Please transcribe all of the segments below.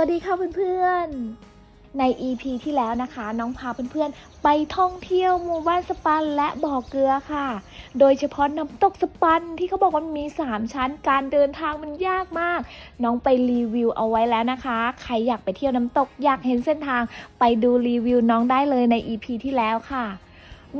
วัสดีค่ะเพื่อนๆ ใน EP ที่แล้วนะคะ น้องพาเพื่อนๆ ไปท่องเที่ยวหมู่บ้านสปันและบ่อเกลือค่ะ โดยเฉพาะน้ำตกสปันที่เขาบอกว่ามี 3 ชั้นการเดินทางมันยากมาก น้องไปรีวิวเอาไว้แล้วนะคะ ใครอยากไปเที่ยวน้ำตกอยากเห็นเส้นทาง ไปดูรีวิวน้องได้เลยใน EP ที่แล้วค่ะ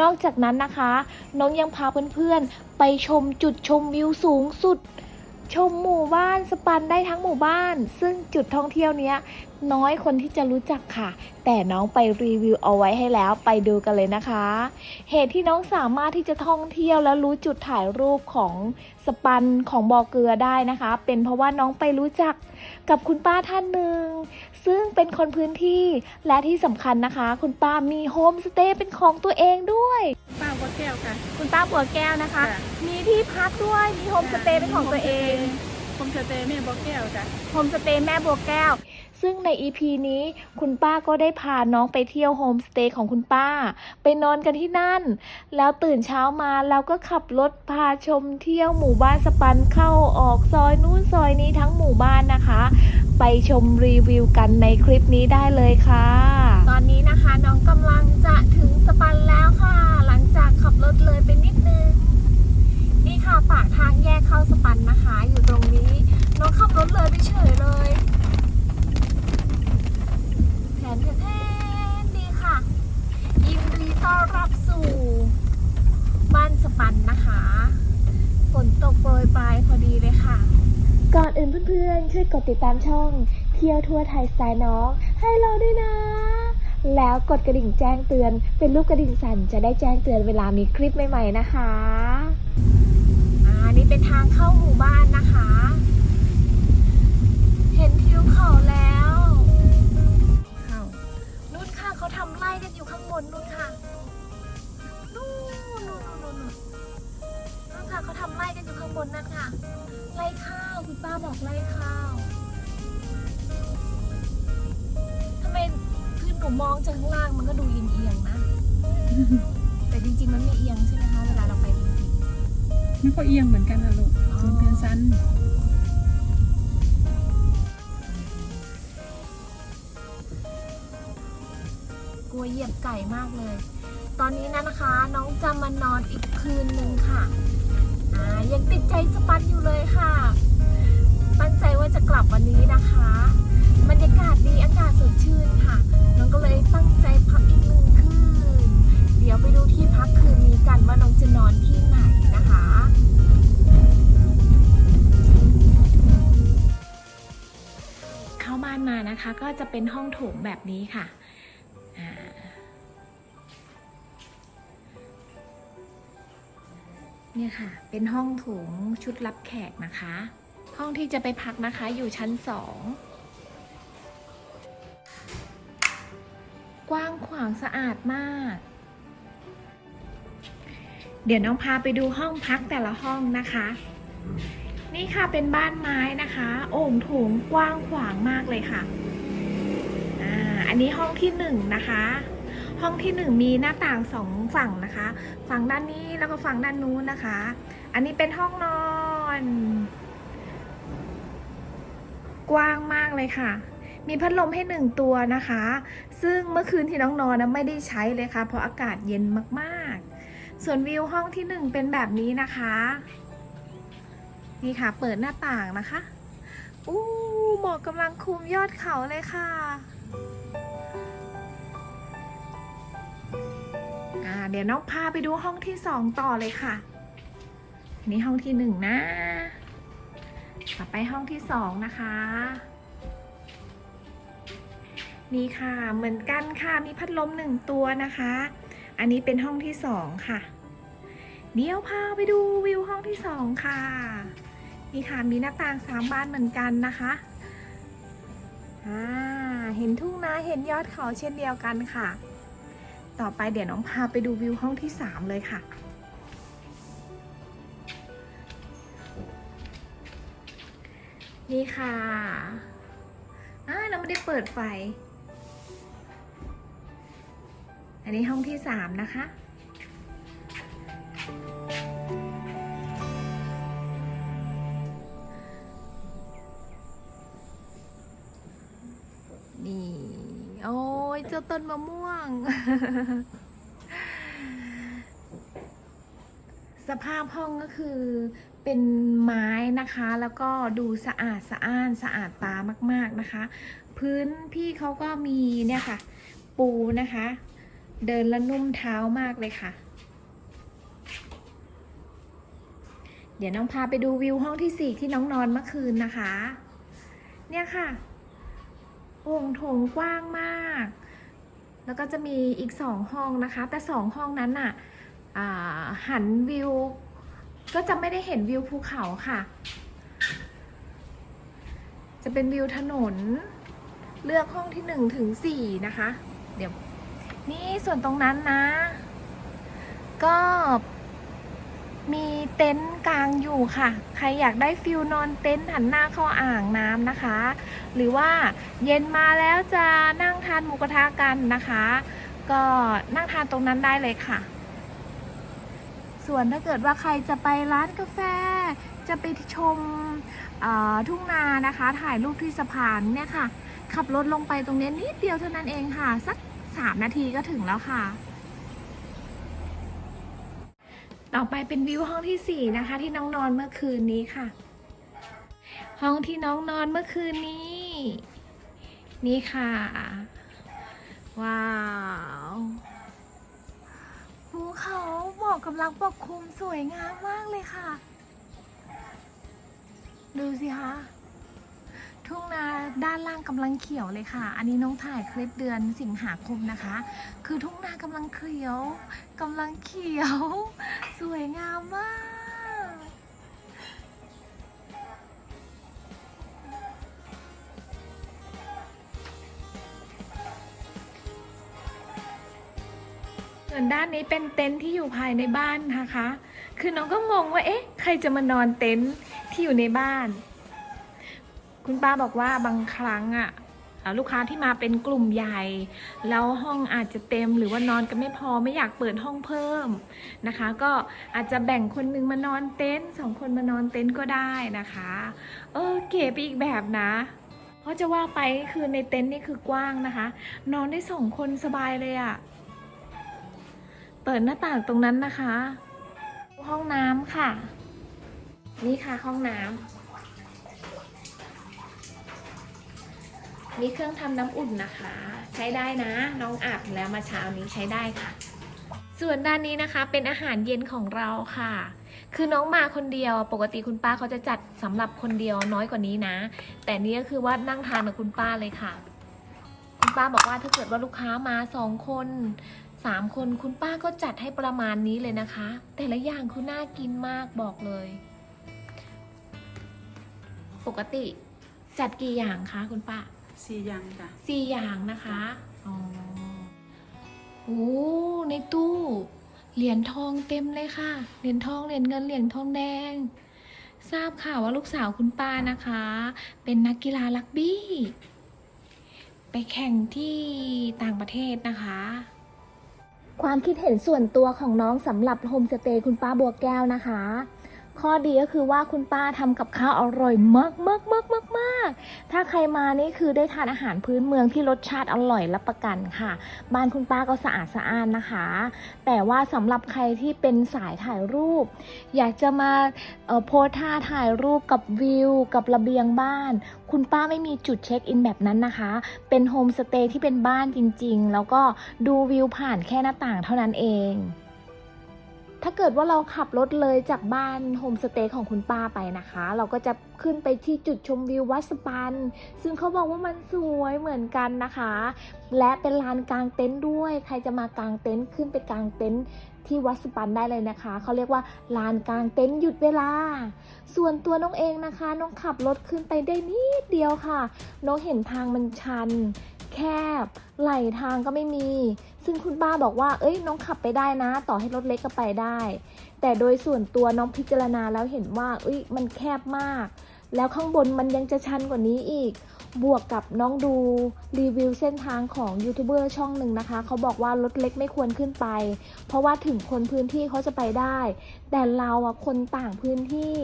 นอกจากนั้นนะคะ น้องยังพาเพื่อนๆ ไปชมจุดชมวิวสูงสุด ชมหมู่บ้านสปันได้ทั้งหมู่บ้าน ซึ่งจุดท่องเที่ยวเนี้ย น้อยคนที่จะรู้จักค่ะ แต่น้องไปรีวิวเอาไว้ให้แล้วไปดูกันเลยนะคะ เหตุที่น้องสามารถที่จะท่องเที่ยวและรู้จุดถ่ายรูปของสปันของบ่อเกลือได้นะคะ เป็นเพราะว่าน้องไปรู้จักกับคุณป้าท่านหนึ่ง ซึ่งเป็นคนพื้นที่และที่สำคัญนะคะ คุณป้ามีโฮมสเตย์เป็นของตัวเองด้วย ป้าวัดแก้วค่ะ คุณป้าบัวแก้วนะคะจ้ะมีที่พักด้วยมีโฮมสเตย์เป็นของตัวเอง โฮมสเตย์แม่บัวแก้วจ้ะโฮมสเตย์แม่บัวแก้ว ซึ่งใน EP นี้คุณป้าก็ได้พาน้องไปเที่ยวโฮมสเตย์ของคุณป้า ไปนอนกันที่นั่น แล้วตื่นเช้ามาเราก็ขับรถพาชมเที่ยวหมู่บ้านสปันเข้าออกซอยนู้นซอยนี้ทั้งหมู่บ้านนะคะ ไปชมรีวิวกันในคลิปนี้ได้เลยค่ะ ตอนนี้นะคะน้องกำลังจะถึงสปันแล้วค่ะ หลังจากขับรถเลยไปนิดนึง ค่ะปากทางแยกเข้าสปันนะคะ อยู่ตรงนี้น้องขับรถเลยไปเฉยเลยแผนแทนดีค่ะ ยินดีต้อนรับสู่บ้านสปันนะคะ ฝนตกโปรยปลายพอดีเลยค่ะ ก่อนอื่นเพื่อนๆ ช่วยกดติดตามช่อง เที่ยวทั่วไทยสไตล์น้อง ให้เราด้วยนะ แล้วกดกระดิ่งแจ้งเตือน เป็นรูปกระดิ่งสั่นจะได้แจ้งเตือนเวลามีคลิปใหม่ๆนะคะ เป็นทางเข้าหมู่บ้านนะคะ เห็นทิวเขาแล้วนู่นค่ะเขาทำไร่กันอยู่ข้างบนนู่นค่ะนู่นนู่นนู่นนู่นนู่นนู่นค่ะเขาทำไร่กันอยู่ข้างบนนั่นค่ะไร่ข้าวคุณป้าบอกไร่ข้าวทำไมคือหนูมองจากข้างล่างมันก็ดูเอียงๆนะ แต่จริงๆมันไม่เอียงใช่ไหม มันก็เอียงเหมือนกันนะลูกอ๋อส่วนเป็นสั้นกลัวเหยียบไก่มากเลย ตอนนี้นะนะคะน้องจะมานอนอีกคืนหนึ่งค่ะอ่ายังติดใจสปันอยู่เลยค่ะตั้งใจว่าจะกลับวันนี้นะคะ บรรยากาศดีอากาศสดชื่นค่ะน้องก็เลยตั้งใจพักอีกหนึ่ง ดี๋ยวไปดูที่พักคืนนี้กันว่าน้องจะนอนที่ไหนนะคะเข้าบ้านมานะคะก็จะเป็นห้องโถงแบบนี้ค่ะเนี่ยค่ะ เป็นห้องโถงชุดรับแขกนะคะ ห้องที่จะไปพักนะคะอยู่ชั้นสองกว้างขวางสะอาดมาก เดี๋ยวน้องพาไปดูห้องพักแต่ละห้องนะคะ นี่ค่ะเป็นบ้านไม้นะคะ โอ่งโถงกว้างขวางมากเลยค่ะอ่าอันนี้ห้องที่หนึ่งนะคะ ห้องที่หนึ่งมีหน้าต่างสองฝั่งนะคะ ฝั่งด้านนี้แล้วก็ฝั่งด้านนู้นนะคะ อันนี้เป็นห้องนอน กว้างมากเลยค่ะมีพัดลมให้หนึ่งตัวนะคะ ซึ่งเมื่อคืนที่น้องนอนนะไม่ได้ใช้เลยค่ะ เพราะอากาศเย็นมาก ๆ ส่วนวิวห้องที่หนึ่งเป็นแบบนี้นะคะ นี่ค่ะเปิดหน้าต่างนะคะ อู้หมอกกำลังคุมยอดเขาเลยค่ะอ่าเดี๋ยวน้องพาไปดูห้องที่สองต่อเลยค่ะ นี่ห้องที่หนึ่งนะ ต่อไปห้องที่สองนะคะ นี่ค่ะเหมือนกันค่ะมีพัดลมหนึ่งตัวนะคะ อันนี้เป็นห้องที่สองค่ะ เดี๋ยวพาไปดูวิวห้องที่สองค่ะ นี่ค่ะมีหน้าต่างสามบานเหมือนกันนะคะอ่าเห็นทุ่งนาเห็นยอดเขาเช่นเดียวกันค่ะ ต่อไปเดี๋ยวน้องพาไปดูวิวห้องที่สามเลยค่ะนี่ค่ะอ่าเราไม่ได้เปิดไฟ นนี้ห้องที่สามนะคะ นี่ โอ้ยเจ้าต้นมะม่วง สภาพห้องก็คือเป็นไม้นะคะ แล้วก็ดูสะอาดสะอ้านสะอาดตามาก ๆนะคะ พื้นพี่เขาก็มีเนี่ยค่ะ ปูนะคะ เดินล้วนุ่มเท้ามากเลยค่ะ เดี๋ยวน้องพาไปดูวิวห้องที่สี่ที่น้องนอนเมื่อคืนนะคะ เนี่ยค่ะโอ่งโถงกว้างมาก แล้วก็จะมีอีกสองห้องนะคะ แต่สองห้องนั้นน่ะอ่าหันวิว ก็จะไม่ได้เห็นวิวภูเขาค่ะ จะเป็นวิวถนน เลือกห้องที่หนึ่งถึงสี่นะคะ เดี๋ยว นี่ส่วนตรงนั้นนะ ก็มีเต็นท์กลางอยู่ค่ะ ใครอยากได้ฟิลนอนเต็นท์หันหน้าเข้าอ่างน้ำนะคะ หรือว่าเย็นมาแล้วจะนั่งทานหมูกระทะกันนะคะ ก็นั่งทานตรงนั้นได้เลยค่ะ ส่วนถ้าเกิดว่าใครจะไปร้านกาแฟ จะไปชมทุ่งนานะคะ ถ่ายรูปที่สะพานเนี่ยค่ะ ขับรถลงไปตรงนี้นิดเดียวเท่านั้นเองค่ะ สัก สามนาทีก็ถึงแล้วค่ะ ต่อไปเป็นวิวห้องที่สี่นะคะ ที่น้องนอนเมื่อคืนนี้ค่ะ ห้องที่น้องนอนเมื่อคืนนี้ นี่ค่ะ ว้าวภูเขาหมอกกำลังปกคลุมสวยงามมากเลยค่ะ ดูสิคะ ทุ่งนาด้านล่างกำลังเขียวเลยค่ะ อันนี้น้องถ่ายคลิปเดือนสิงหาคมนะคะ คือทุ่งนากำลังเขียวกำลังเขียว สวยงามมากส่วนด้านนี้เป็นเต็นท์ที่อยู่ภายในบ้านนะคะ คือน้องก็งงว่า เอ๊ะ ใครจะมานอนเต็นท์ที่อยู่ในบ้าน คุณป้าบอกว่าบางครั้งอะลูกค้าที่มาเป็นกลุ่มใหญ่ แล้วห้องอาจจะเต็มหรือว่านอนกันไม่พอไม่อยากเปิดห้องเพิ่มนะคะ ก็อาจจะแบ่งคนนึงมานอนเต็นท์สองคนมานอนเต็นท์ก็ได้นะคะ เออเก๋ไปอีกแบบนะเพราะจะว่าไปคือในเต็นท์นี่คือกว้างนะคะ นอนได้สองคนสบายเลยอะเปิดหน้าต่างตรงนั้นนะคะ ห้องน้ำค่ะ นี่ค่ะห้องน้ำ มีเครื่องทำน้ำอุ่นนะคะ ใช้ได้นะ น้องอาบแล้วมาเช้านี้ใช้ได้ค่ะ ส่วนด้านนี้นะคะเป็นอาหารเย็นของเราค่ะ คือน้องมาคนเดียวปกติคุณป้าเขาจะจัดสำหรับคนเดียวน้อยกว่านี้นะ แต่นี่ก็คือว่านั่งทานกับคุณป้าเลยค่ะ คุณป้าบอกว่าถ้าเกิดว่าลูกค้ามาสองคนสามคนคุณป้าก็จัดให้ประมาณนี้เลยนะคะ แต่ละอย่างคือน่ากินมากบอกเลย ปกติจัดกี่อย่างคะคุณป้า สี่อย่างจ้ะสี่อย่างนะคะ อ๋อ โอ้ ในตู้ เหรียญทองเต็มเลยค่ะ เหรียญทอง เหรียญเงิน เหรียญทองแดง ทราบข่าวว่าลูกสาวคุณป้านะคะ เป็นนักกีฬารักบี้ ไปแข่งที่ต่างประเทศนะคะ ความคิดเห็นส่วนตัวของน้องสำหรับโฮมสเตย์คุณป้าบัวแก้วนะคะ ข้อดีก็คือว่าคุณป้าทำกับข้าวอร่อยมากมากมากมากมากถ้าใครมานี่คือได้ทานอาหารพื้นเมืองที่รสชาติอร่อยรับประกันค่ะ บ้านคุณป้าก็สะอาดสะอ้านนะคะ แต่ว่าสำหรับใครที่เป็นสายถ่ายรูป อยากจะมาโพสท่าถ่ายรูปกับวิว กับระเบียงบ้าน คุณป้าไม่มีจุดเช็คอินแบบนั้นนะคะ เป็นโฮมสเตย์ที่เป็นบ้านจริง ๆ แล้วก็ดูวิวผ่านแค่หน้าต่างเท่านั้นเอง ถ้าเกิดว่าเราขับรถเลยจากบ้านโฮมสเตย์ของคุณป้าไปนะคะ เราก็จะขึ้นไปที่จุดชมวิววัดสปัน ซึ่งเขาบอกว่ามันสวยเหมือนกันนะคะ และเป็นลานกลางเต็นท์ด้วย ใครจะมากางเต็นท์ขึ้นไปกางเต็นท์ที่วัดสปันได้เลยนะคะ เขาเรียกว่าลานกลางเต็นท์หยุดเวลา ส่วนตัวน้องเองนะคะ น้องขับรถขึ้นไปได้นิดเดียวค่ะ น้องเห็นทางมันชัน แคบ ไหลทางก็ไม่มี ซึ่งคุณป้าบอกว่า เอ้ยน้องขับไปได้นะ ต่อให้รถเล็กก็ไปได้ แต่โดยส่วนตัวน้องพิจารณาแล้วเห็นว่าเอ้ยมันแคบมาก แล้วข้างบนมันยังจะชันกว่านี้อีก บวกกับน้องดูรีวิวเส้นทางของยูทูบเบอร์ช่องหนึ่งนะคะ เขาบอกว่ารถเล็กไม่ควรขึ้นไป เพราะว่าถึงคนพื้นที่เขาจะไปได้ แต่เราอะคนต่างพื้นที่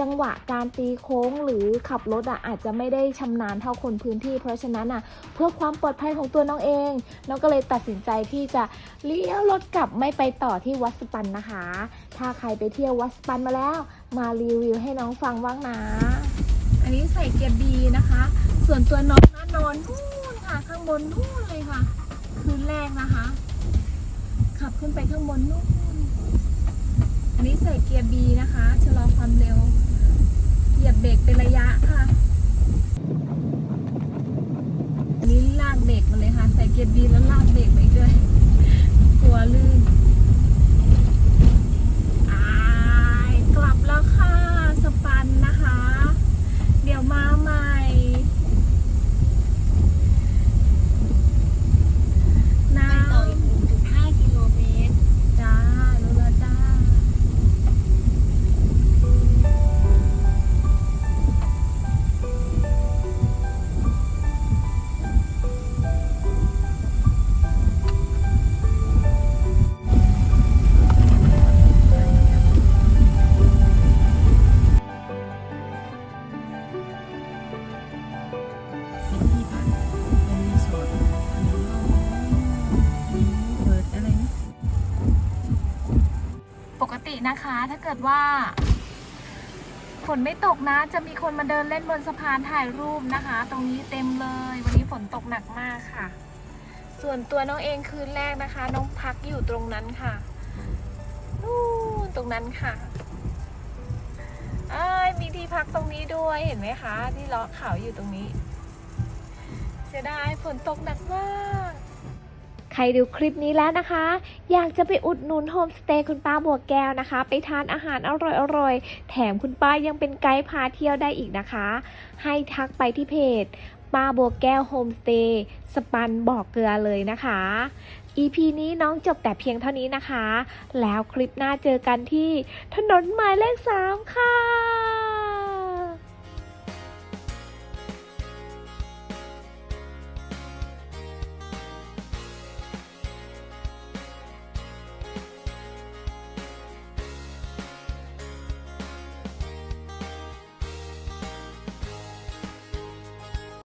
จังหวะการตีโค้งหรือขับรถอะอาจจะไม่ได้ชำนาญเท่าคนพื้นที่ เพราะฉะนั้นอะเพื่อความปลอดภัยของตัวน้องเอง น้องก็เลยตัดสินใจที่จะเลี้ยวรถกลับไม่ไปต่อที่วัดสปันนะคะ ถ้าใครไปเที่ยววัดสปันมาแล้ว มารีวิวให้น้องฟังบ้างนะ อันนี้ใส่เกียร์บีนะคะ ส่วนตัวน้องนะนอนนู่นค่ะ ข้างบนนู่นเลยค่ะ คืนแรกนะคะ ขับขึ้นไปข้างบนนู่น อันนี้ใส่เกียร์บีนะคะชะลอความเร็ว เหยียบเบรกเป็นระยะค่ะ อันนี้ลากเบรกมาเลยค่ะ ใส่เกียร์บีแล้วลากเบรกไปอีกด้วยก ตินะคะ ถ้าเกิดว่าฝนไม่ตกนะ จะมีคนมาเดินเล่นบนสะพานถ่ายรูปนะคะ ตรงนี้เต็มเลย วันนี้ฝนตกหนักมากค่ะ ส่วนตัวน้องเองคืนแรกนะคะ น้องพักอยู่ตรงนั้นค่ะนู่นตรงนั้นค่ะอ้ยมีที่พักตรงนี้ด้วยเห็นไหมคะ ที่ล้อขาอยู่ตรงนี้เสียดายฝนตกหนักมาก รดูคลิปนี้แล้วนะคะ อยากจะไปอุดหนุนโฮมสเตย์คุณป้าบัวแก้วนะคะ ไปทานอาหารอร่อยๆ แถมคุณป้ายังเป็นไกด์พาเที่ยวได้อีกนะคะ ให้ทักไปที่เพจป้าบัวแก้วโฮมสเตย์สปันบอกเกลือเลยนะคะ EP นี้น้องจบแต่เพียงเท่านี้นะคะ แล้วคลิปหน้าเจอกันที่ถนนหมายเลข 3 ค่ะ